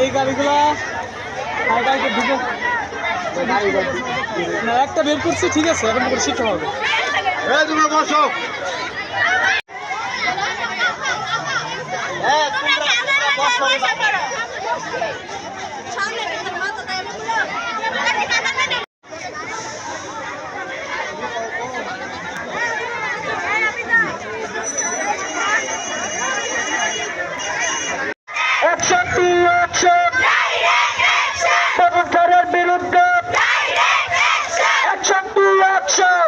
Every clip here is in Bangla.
এই গাড়িগুলো গাড়িতে একটা বের করছি ঠিক আছে এখন শিখতে হবে। সরকারের বিরুদ্ধে অ্যাকশন টু অ্যাকশন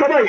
সবাই